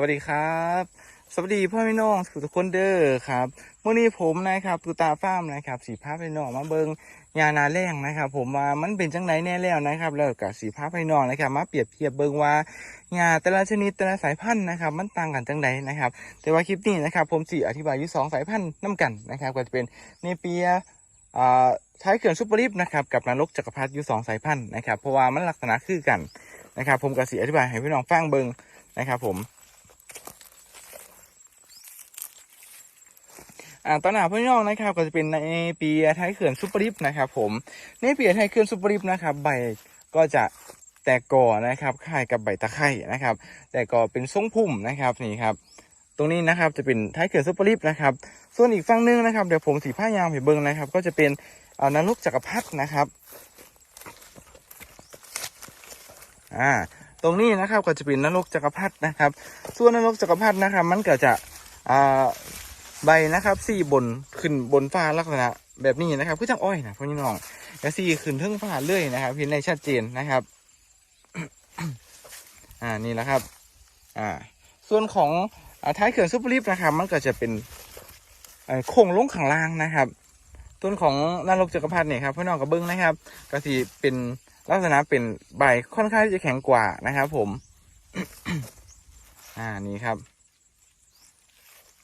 วัสดีครับ สวัสดีพ่อพี่น้องทุกคนเด้อครับมื่อนี้ผมนะครับตุตาฟ้ามนะครับสีภาพพี่น้องมาเบิงยานาแรงนะครับ ผมว่ามันเป็นจังไหนแน่แล้วนะครับ แล้วกับสีภาพพี่น้องนะครับ มาเปรียบเทียบเบิงว่ายาแต่ละชนิดแต่ละสายพันธุ์นะครับ มันต่างกันจังไหนนะครับ แต่ว่าคลิปนี้นะครับ ผมสีอธิบายอยู่สองสายพันธุ์น้กันนะครับ ก็จะเป็นเนเปียอ่าใช้เขื่อนซุปเปอร์ลิฟนะครับกับนรกจักรพรรดิอยู่สองสายพันธุ์นะครับเพราะว่ามันลักษณะคือกันนะครับ ผมก็สีอธิบายให้พี่น้องฟังเบิงนะครับ ผม อ่าตอนหนาพี่น้องนะครับก็จะเป็นในเปียไทยเขื่อนซุปเปอร์ลิฟนะครับผมในเปียไทยเขื่อนซุปเปอร์ลิฟนะครับใบก็จะแตกก่อนะครับคล้ายกับใบตะไคร่นะครับ แต่ก็เป็นทรงพุ่มนะครับนี่ครับตรงนี้นะครับจะเป็นไทยเขื่อนซุปเปอร์ลิฟนะครับ ส่วนอีกฝั่งหนึงนะครับเดี๋ยวผมสีผ้ายางไปเบิ้งนะครับ ก็จะเป็นอ่านรกจักรพรรดินะครับอ่าตรงนี้นะครับก็จะเป็นนรกจักรพรรดินะครับ ส่วนนรกจักรพรรดินะครับ มันก็จะอ่า ใบนะครับสี่บนขึ้นบนฟ้าลักษณะแบบนี้นะครับคือจังอ้อยนะพ่อพี่น้องแล้วสี่ขึ้นเทิงฟ้าเรื่อยนะครับเห็นได้ชัดเจนนะครับ อ่านี่แหละครับ อ่า ส่วนของอท้ายเขื่อนซุปเปอร์ลิฟนะครับ มันก็จะเป็นโค้งลงข้างล่างนะครับ ต้นของนรกจักรพรรดิเนี่ยครับพี่น้องกับเบิ้งนะครับก็สีเป็นลักษณะเป็นใบค่อนข้างที่จะแข็งกว่านะครับ ผม อ่านี่ครับ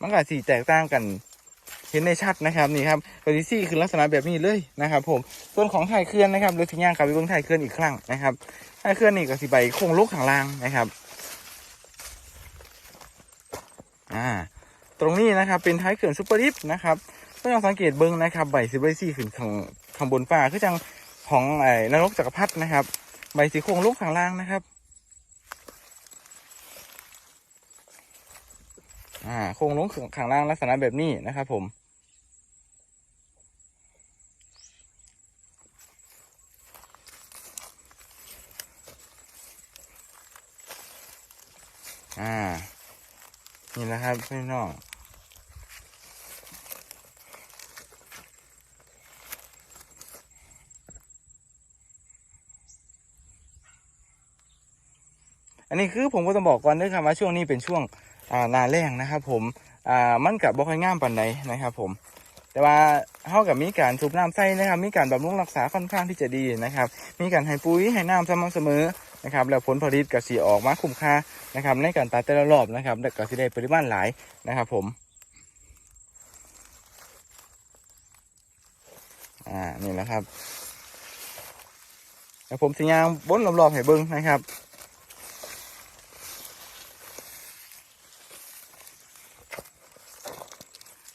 มันก็สีแตกต่างกันเห็นในชัดนะครับนี่ครับกระดิซี่คือลักษณะแบบนี้เลยนะครับ ผมส่วนของไทยเคลื่อนนะครับเรือทิ้งย่างกับไปเบิ้งไทยเคลื่อนอีกครั้งนะครับไทยเคลื่อนนี่ก็สีใบโค้งลูกข้างล่างนะครับอ่าตรงนี้นะครับเป็นท้ายเขื่อนซูเปอร์ลิฟนะครับก็ลองสังเกตเบิ้งนะครับใบสีใบซี่ขึ้นข้างข้างบนฟ้าคือจังของไอ้นรกจักรพรรดินะครับ ใบสีโค้งลูกข้างล่างนะครับ อ่าโครงลงข้างล่างลักษณะแบบนี้นะครับผมอ่า นี่นะครับพี่น้องอันนี้คือผมก็ต้องบอกก่อนด้วยครับว่าช่วงนี้เป็นช่วง อ่านาแรงนะครับ ผมอ่ามันกับบ่ค่อยงามปานใดนะครับ ผม แต่ว่าเท่ากับมีการสูบน้ำใส่นะครับ มีการบำรุงรักษาค่อนข้างที่จะดีนะครับ มีการให้ปุ๋ยให้น้ำสม่ำเสมอนะครับแล้วผลผลิตก็สีออกมาคุ้มค่านะครับในการตัดแต่ละรอบนะครับแล้วก็สิได้ปริมาณหลายนะครับ ผมอ่านี่แหละครับแล้วผมสิยางบนรอบๆให้เบิ้งนะครับ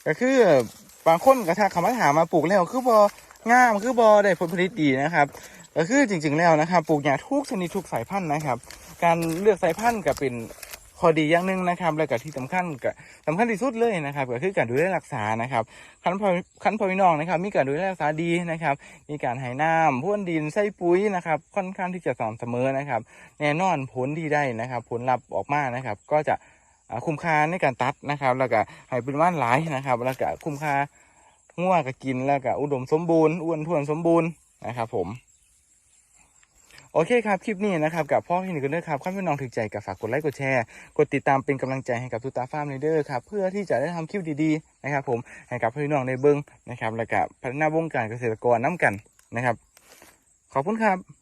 ก็คือบางคนกระทักคำว่าถามมาปลูกแล้วคือบองามคือบอได้ผลผลิตดีนะครับ ก็คือจริง ๆแล้วนะครับปลูกหญ้าทุกชนิดทุกสายพันธุ์นะครับ การเลือกสายพันธุ์ก็เป็นข้อดีอย่างหนึ่งนะครับ แล้วก็ที่สำคัญก็สำคัญที่สุดเลยนะครับ ก็คือการดูแลรักษานะครับขั้นพอขั้นพอพี่น้องนะครับ มีการดูแลรักษาดีนะครับ มีการให้น้ำพ่นดินใส่ปุ๋ยนะครับ ค่อนข้างที่จะสม่ำเสมอนะครับ แน่นอนผลที่ได้นะครับ ผลลัพธ์ออกมานะครับ ก็จะ คุ้มค่าในการตัดนะครับ แล้วก็ให้เปริมาณหลายนะครับ แล้วก็คุ้มค่างัวก็กินแล้วก็อุดมสมบูรณ์อ้วนท้วนสมบูรณ์นะครับ ผมโอเคครับ คลิปนี้นะครับกับพ่อพี่หนึ่งกันด้วยครับข้าพี่น้องถึงใจกับฝากกดไลค์กดแชร์ กดติดตามเป็นกำลังใจให้กับทุตาฟาร์มเรเดอร์ครับเพื่อที่จะได้ทำคลิปดีๆนะครับ ผมให้กับพี่น้องในเบิ้งนะครับ แล้วก็พัฒนาวงการเกษตรกรน้ำกันนะครับ ขอบคุณครับ